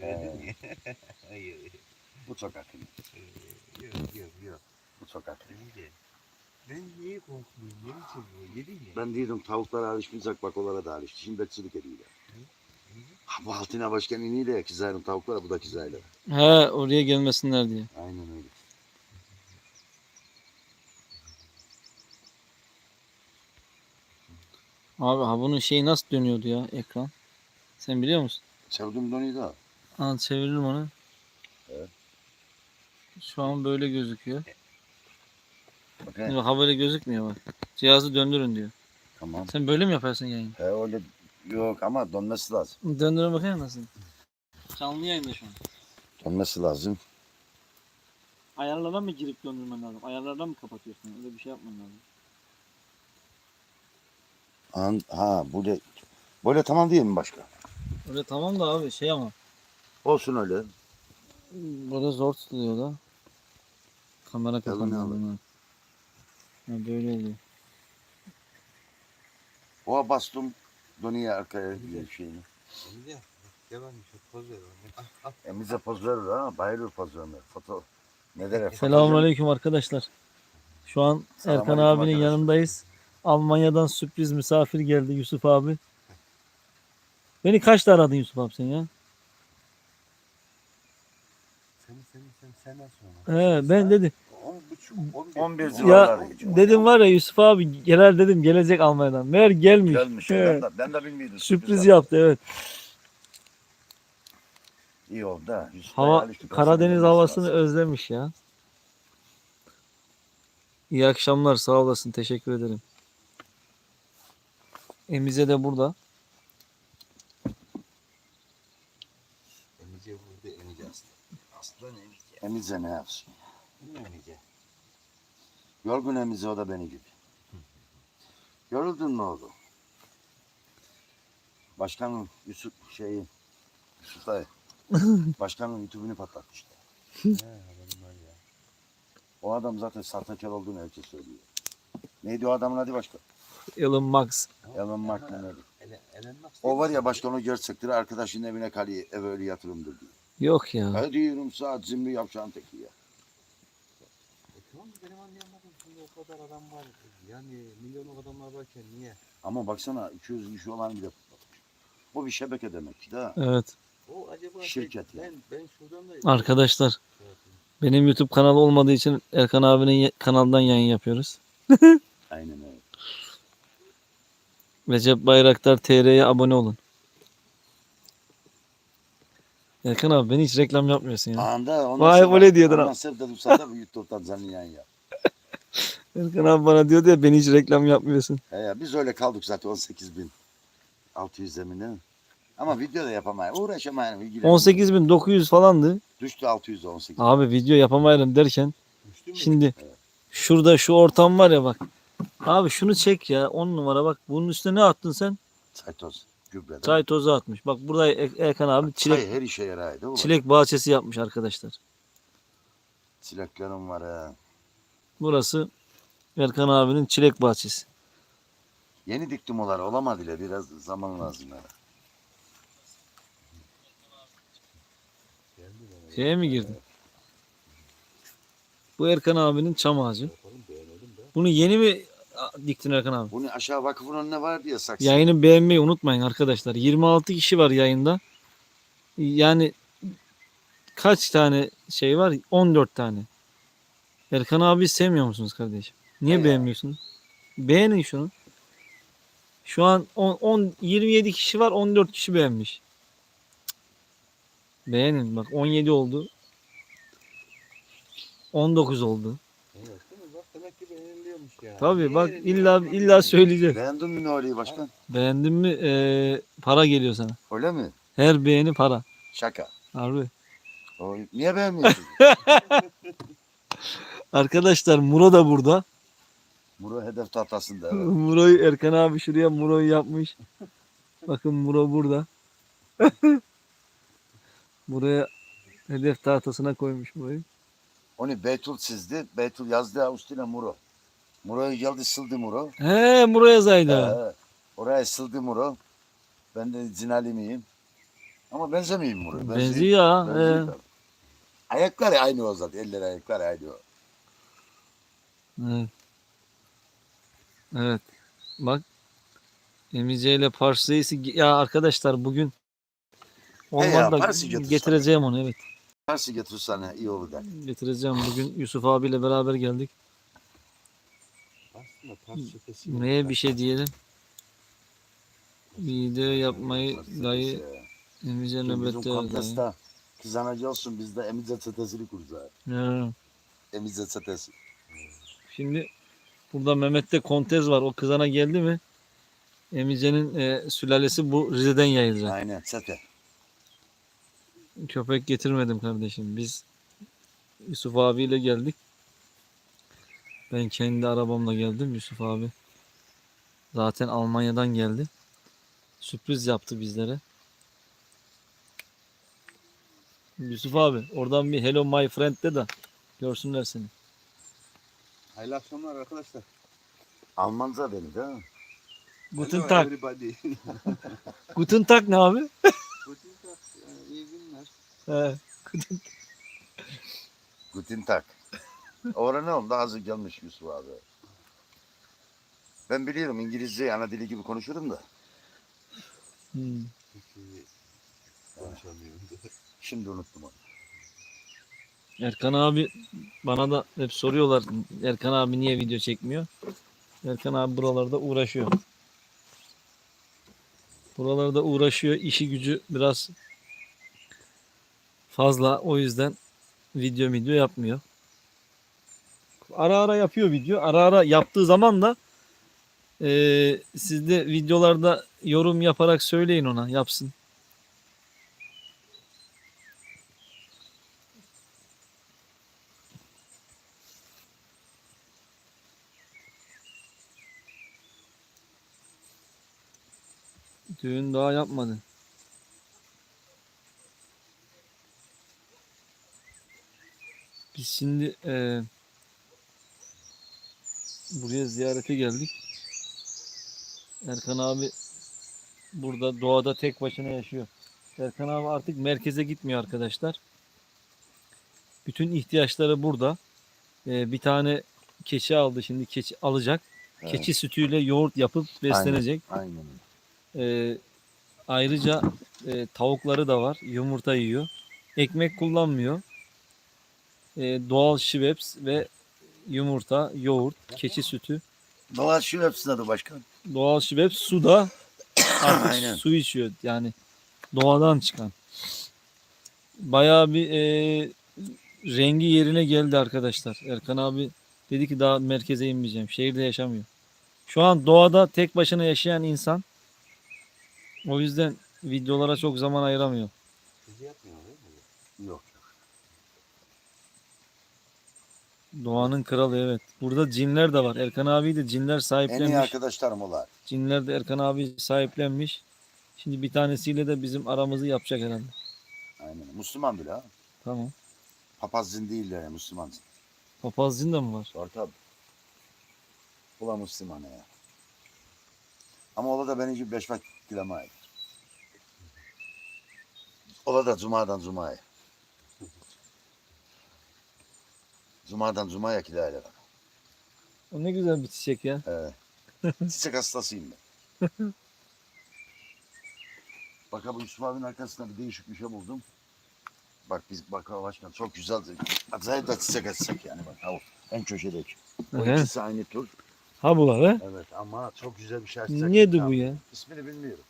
Mü? Ee, Hayır. bu çok akıllı. Ee, Yok yok yok. Bu çok akıllı. Ben niye korkmuyorum? Yeni seviyor. Yedin ya. Ben diyordum tavuklara alışmayacak bak onlara da alıştı. Şimdi bekçilik ediyorlar. Ha, bu altına başkan iniyle ya kızarım tavuklara bu da kızarlar. He oraya gelmesinler diye. Aynen öyle. Abi ha bunun şeyi nasıl dönüyordu ya ekran? Sen biliyor musun? Çevrim donuyor da. Al çeviririm onu. Evet. Şu an böyle gözüküyor. Bak he. Şimdi ha böyle gözükmüyor bak. Cihazı döndürün diyor. Tamam. Sen böyle mi yaparsın yayın? He öyle yok ama donması lazım. Döndürün bakayım nasıl? Canlı yayında şu an. Donması lazım. Ayarlardan mı girip döndürmen lazım? Ayarlardan mı kapatıyorsun? Öyle bir şey yapman lazım. An, ha böyle böyle tamam değil mi başka? Öyle tamam da abi şey ama. Olsun öyle. Böyle zor tutuluyor da. Kamera kapanıyor. Ha böyle oluyor. O bastım donuyor arkaya bir şeyini. Önce. Devam et. Poz ver. Emize poz verir ha. Bayılır poz vermeye. Foto. Ne der? Selamünaleyküm arkadaşlar. Şu an Erkan Selamünaleyküm abinin arkadaşlar. yanındayız. Almanya'dan sürpriz misafir geldi Yusuf abi. Beni kaçta aradın Yusuf abi sen ya? Seni seni sen senden sonra. He, ben bir. 11 Ya civarları dedim var ya Yusuf abi gelir dedim gelecek Almanya'dan. Meğer gelmiş. Gelmiş. He, Ben de, ben de bilmiyordum. Sürpriz yaptı evet. İyi oldu ha. Yusuf Hava. Karadeniz havasını özlemiş ya. İyi akşamlar sağ olasın teşekkür ederim. Emize de burada. Emice vurdu. Emice aslan. Aslan emice. Emize ne yapsın? Ne emice? Yorgun Emize o da beni gibi. Yoruldun mu oğlum? Başkanın Yusuf şeyi Yusuf dayı. Başkanın YouTube'unu patlatmıştı. He adamım var ya. O adam zaten sahtekar olduğunu herkes söylüyor. Neydi o adamın adı başkan? Elon Musk. Elon Musk ne dedi? O var ya başkan o gerçektir arkadaşın evine kalıyor ev öyle yatırımdır diyor. Yok ya. Ha diyorum saat zimri yapacağın teki ya. E tamam benim anlayamadım. Şimdi o kadar adam var. Yani milyonluk adamlar varken niye? Ama baksana 200 kişi olan bile patlatmış. O bir şebeke demek ki de. Evet. O acaba Şirket ben, yani. ben, şuradan da Arkadaşlar şey benim YouTube kanalı olmadığı için Erkan abinin kanalından yayın yapıyoruz. Aynen öyle. Recep Bayraktar TR'ye abone olun. Erkan abi beni hiç reklam yapmıyorsun ya. Anda ondan Vay, böyle diyordun Ondan ha. sonra da Rusa'da bu YouTube'dan canlı yayın yap. Erkan abi bana diyordu ya beni hiç reklam yapmıyorsun. He ya, biz öyle kaldık zaten 18 bin 600 zemine. Ama video da yapamayız. Uğraşamayız. ilgilenmiyor. 18.900 falandı. Düştü 600 18. Abi video yapamayalım derken Düştü mü? şimdi şurada şu ortam var ya bak. Abi şunu çek ya 10 numara bak bunun üstüne ne attın sen? Çay toz. Gübre. Çay tozu atmış. Bak burada Er- Erkan abi çilek Çay her işe mi? çilek bahçesi yapmış arkadaşlar. Çileklerim var ha. Burası Erkan abinin çilek bahçesi. Yeni diktim onları olamadı ile biraz zaman lazım. Bana. Şeye mi girdin? Bu Erkan abinin çam ağacı. Bunu yeni mi diktin Erkan abi? Bunu aşağı vakıfın önüne var diye saksı. Yayını beğenmeyi unutmayın arkadaşlar. 26 kişi var yayında. Yani kaç tane şey var? 14 tane. Erkan abi sevmiyor musunuz kardeşim? Niye Ya. beğenmiyorsunuz? Beğenin şunu. Şu an 10, 10 27 kişi var, 14 kişi beğenmiş. Beğenin bak 17 oldu. 19 oldu. Evet değil mi? Bak demek ki ya. Tabii bak illa illa söyleyeceğim. Beğendin mi Nuri'yi başkan? Beğendin mi? Ee, para geliyor sana. Öyle mi? Her beğeni para. Şaka. Harbi. O, niye beğenmiyorsun? Arkadaşlar Muro da burada. Muro hedef tahtasında. Evet. Muro'yu Erkan abi şuraya Muro'yu yapmış. Bakın Muro burada. Buraya hedef tahtasına koymuş Muro'yu. Onu Beytul çizdi. Beytul yazdı üstüne Muro. Muro'yu geldi sildi Muro. He Muro yazaydı. Ee, oraya sildi Muro. Ben de Cinali miyim? Ama benzemiyor mu buraya? Benziyor. Benziyor he. tabii. Ayakları aynı o zaten. Eller ayakları aynı o. Evet. Evet. Bak Emice ile Pars Reis'i ya arkadaşlar bugün ya, olmadı da getireceğim onu evet. Tersi getirsene iyi olur der. Getireceğim. Bugün Yusuf abiyle beraber geldik. Aslında Pars çetesi. Neye bir şey diyelim. Video yapmayı Tersi dayı. Emice bizim nöbette var dayı. kontesta kızanacı olsun biz de Emize çetesini kuracağız. Ya. Emize çetesi. Şimdi burada Mehmet'te Kontez var. O kızana geldi mi? Emice'nin e, sülalesi bu Rize'den yayılacak. Aynen çete. Köpek getirmedim kardeşim. Biz Yusuf abiyle geldik. Ben kendi arabamla geldim. Yusuf abi zaten Almanya'dan geldi. Sürpriz yaptı bizlere. Yusuf abi oradan bir hello my friend de de görsünler seni. Hayırlı akşamlar arkadaşlar. Almanca beni değil mi? Guten Hello Tag. everybody. Guten Tag ne abi? Guten Tag. Ee, İyi günler. He, Guten Guten Tag. Orada ne oldu? Hazır gelmiş Yusuf abi. Ben biliyorum İngilizce ana dili gibi konuşurum da. Hmm. Konuşamıyorum. Şimdi unuttum onu. Erkan abi bana da hep soruyorlar Erkan abi niye video çekmiyor? Erkan abi buralarda uğraşıyor. Buralarda uğraşıyor. işi gücü biraz fazla. O yüzden video video yapmıyor. Ara ara yapıyor video. Ara ara yaptığı zaman da eee siz de videolarda yorum yaparak söyleyin ona yapsın. Düğün daha yapmadı. Biz şimdi eee, buraya ziyarete geldik. Erkan abi burada doğada tek başına yaşıyor. Erkan abi artık merkeze gitmiyor arkadaşlar. Bütün ihtiyaçları burada. Eee, bir tane keçi aldı şimdi keçi alacak. Evet. Keçi sütüyle yoğurt yapıp beslenecek. Aynen. öyle. Ee, ayrıca e, tavukları da var. Yumurta yiyor. Ekmek kullanmıyor. Ee, doğal şiveps ve yumurta, yoğurt, keçi sütü. Dolaşıyor hepsine de başkan. Doğal şiveps su da artık Aynen. su içiyor. Yani doğadan çıkan. Bayağı bir e, rengi yerine geldi arkadaşlar. Erkan abi dedi ki daha merkeze inmeyeceğim. Şehirde yaşamıyor. Şu an doğada tek başına yaşayan insan. O yüzden videolara çok zaman ayıramıyor. Sizi yapmıyor değil mi? Yok. Doğanın kralı evet. Burada cinler de var. Erkan abi de cinler En iyi arkadaşlarım olar. Cinler de Erkan abi sahiplenmiş. Şimdi bir tanesiyle de bizim aramızı yapacak herhalde. Aynen. Müslüman bile ha. Tamam. Papaz zin değiller ya Müslüman. Papaz cin de mi var? Var tabi. Ula Müslüman ya. Ama ola da benim gibi beş vakit kilamayı. Ola da cumadan cumaya. Cumadan cumaya kilayla. O ne güzel bir çiçek ya. Evet. Çiçek hastasıyım ben. Bak ha bu Yusuf abinin arkasında bir değişik bir şey buldum. Bak biz bak ha başkan çok güzel. Acayip da çiçek açsak yani bak ha o en köşedeki. O Evet. ikisi aynı tür. Ha bu var he? Evet ama çok güzel bir şey açsak. Neydi bu ya? İsmini bilmiyorum.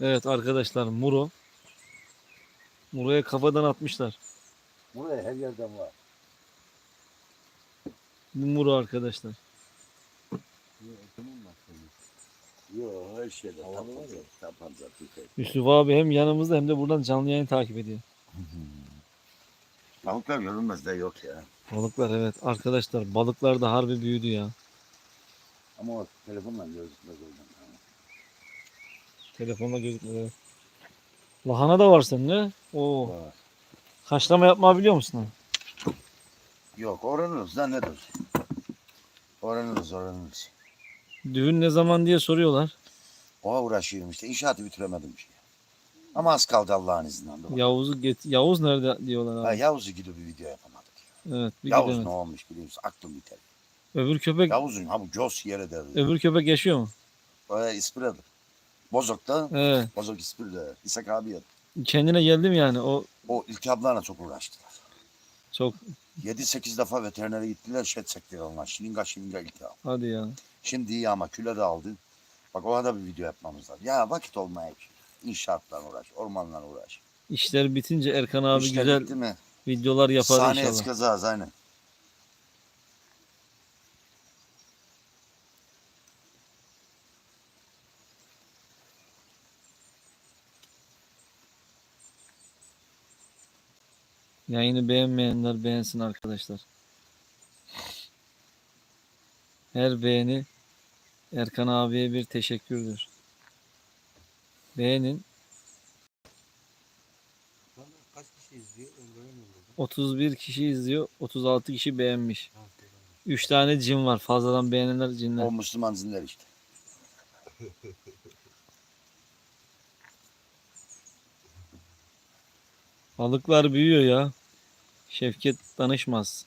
Evet arkadaşlar Muro. Muro'ya kafadan atmışlar. Buraya her yerden var. Bu Muro arkadaşlar. Yok her şeyde. Tapanca, tapanca, tüfek. Yusuf abi hem yanımızda hem de buradan canlı yayın takip ediyor. Tavuklar görünmez de yok ya. Balıklar evet. Arkadaşlar balıklar da harbi büyüdü ya. Ama o telefonla gözükmez oradan. Telefonda gözükmüyor. evet. Lahana da var senin Oo. Var. Haşlama yapma biliyor musun? ha? Yok öğreniriz lan nedir? Öğreniriz öğreniriz. Düğün ne zaman diye soruyorlar. Oha uğraşıyorum işte. İnşaatı bitiremedim işte. Ama az kaldı Allah'ın izniyle. Dur. Yavuz'u get Yavuz nerede diyorlar Ha, abi. Yavuz'u gidip bir video yapamadık. Ya. Evet bir Yavuz gidemedik. ne olmuş biliyor musun? Aklım biter. Öbür köpek Yavuz'un ha bu Jos yere derdi. öbür köpek yaşıyor mu? O İspira'dır. Bozok'ta. Evet. Bozok İspira'da. İshak abi ya. Kendine geldim yani o O ilk ablarla çok uğraştılar. çok 7-8 defa veterinere gittiler. Şet sektiler onlar. Şilinga şilinga ilk abi. hadi ya. Şimdi iyi ama küle de aldı. Bak o da bir video yapmamız lazım. Ya vakit olmaya İnşaatla uğraş, ormanla uğraş. İşler bitince Erkan abi İşler güzel bitti mi? videolar yapar Sahne inşallah. eskazaz aynen. Yayını beğenmeyenler beğensin arkadaşlar. Her beğeni Erkan abiye bir teşekkürdür. Beğenin. Şu anda kaç kişi izliyor? Ben göremiyorum burada. 31 kişi izliyor. 36 kişi beğenmiş. Ha, selam. 3 tane cin var. Fazladan beğenenler cinler. O Müslüman zinler işte. Balıklar büyüyor ya. Şevket danışmaz.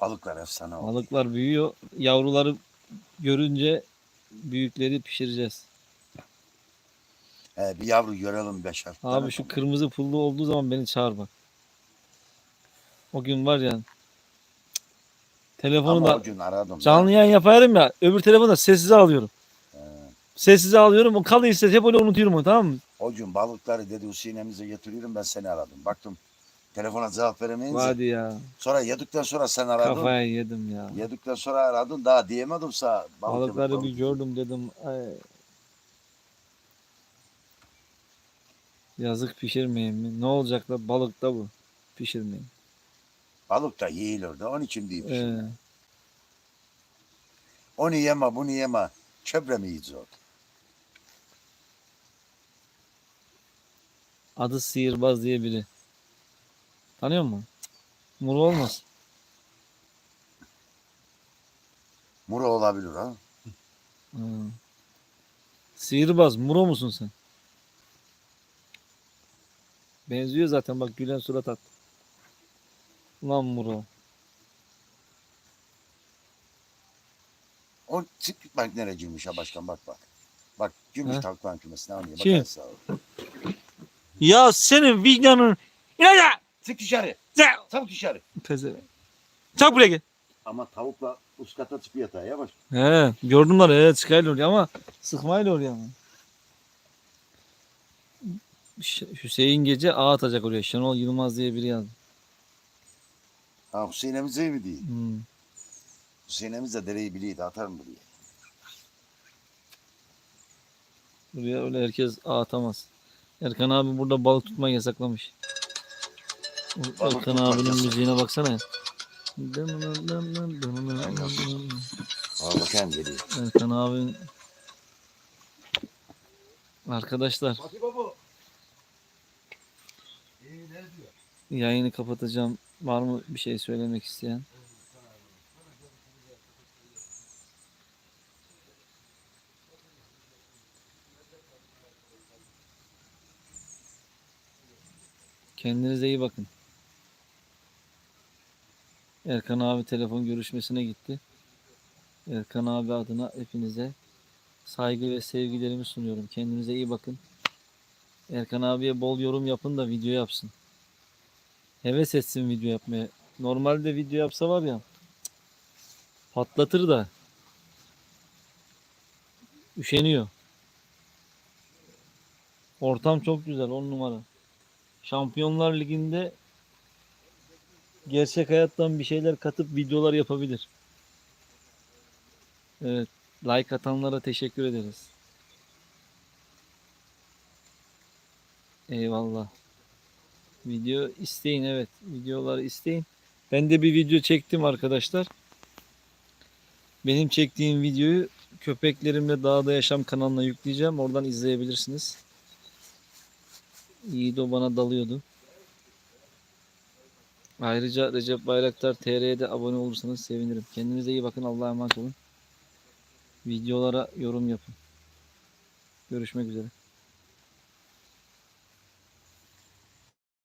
Balıklar efsane oldu. Balıklar büyüyor. Yavruları görünce büyükleri pişireceğiz. He, bir yavru görelim beş altı Abi şu kırmızı pullu olduğu zaman beni çağır bak. O gün var ya. Telefonu Ama da o gün aradım. canlı yayın yaparım ya. Öbür telefonu da sessize alıyorum. Sessize alıyorum. O kalıysa hep öyle unutuyorum onu tamam mı? O gün balıkları dedi Hüseyin'imize getiriyorum ben seni aradım. Baktım telefona cevap veremeyince. Hadi ya. Sonra yedikten sonra sen aradın. Kafaya yedim ya. Yedikten sonra aradın daha diyemedim sağ. balık Balıkları yemek bir balık. gördüm dedim. Ay. Yazık pişirmeyin mi? Ne olacak da balık da bu. Pişirmeyin. Balık da yiyilir de onun için değil. Ee, Onu yeme bunu yeme. Çöbre mi yiyeceğiz orada? adı Sihirbaz diye biri. Tanıyor musun? Muru olmaz. Muro olabilir ha. Sihirbaz. Muro musun sen? Benziyor zaten bak gülen surat at. Ulan Muro. O çık bak nereciymiş ha başkan bak bak. Bak gümüş Ha? tavukların kümesine oynuyor. Bak Kim? Ya senin vicdanın. İlaca! Çık dışarı. Çabuk dışarı. Pezevenk. Çabuk buraya gel. Ama tavukla uskata çıkıyor yatağa yavaş. He gördüm lan evet çıkayla oraya ama sıkmayla oraya ama. Ş- Hüseyin gece ağ atacak oraya. Şenol Yılmaz diye biri yazdı. Ha Hüseyin Emize mi değil? Hmm. Hüseyin Emize dereyi biliyordu atar mı buraya? Buraya öyle herkes ağ atamaz. Erkan abi burada balık tutmayı yasaklamış. Tutmak abinin müziğine baksana. Al bakayım geliyor. Erkan abinin Arkadaşlar Fatih baba. İyi ne diyor? yayını kapatacağım. Var mı bir şey söylemek isteyen? Kendinize iyi bakın. Erkan abi telefon görüşmesine gitti. Erkan abi adına hepinize saygı ve sevgilerimi sunuyorum. Kendinize iyi bakın. Erkan abiye bol yorum yapın da video yapsın. Heves etsin video yapmaya. Normalde video yapsa var ya patlatır da üşeniyor. Ortam çok güzel on numara. Şampiyonlar Ligi'nde gerçek hayattan bir şeyler katıp videolar yapabilir. Evet, like atanlara teşekkür ederiz. Eyvallah. Video isteyin evet. Videoları isteyin. Ben de bir video çektim arkadaşlar. Benim çektiğim videoyu köpeklerimle dağda yaşam kanalına yükleyeceğim. Oradan izleyebilirsiniz. Yiğido bana dalıyordu. Ayrıca Recep Bayraktar TR'ye de abone olursanız sevinirim. Kendinize iyi bakın. Allah'a emanet olun. Videolara yorum yapın. Görüşmek üzere.